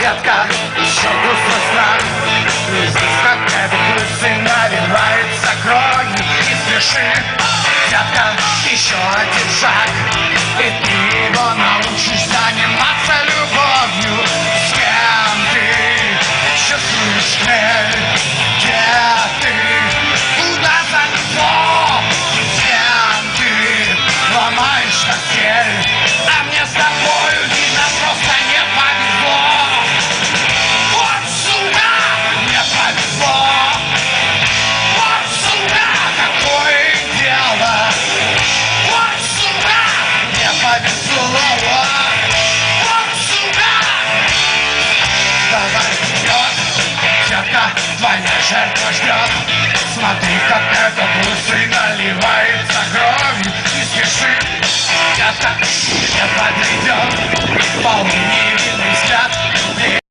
Детка, еще грустно страх Здесь какая-то пульсы наливается кровью Не спеши, детка, А мне с тобою, видно, просто не повезло. Вот сюда мне повезло. Вот сюда какое дело. Вот сюда мне повезло. Вот сюда Давай вперед, детка, твоя жертва Смотри, как детка, не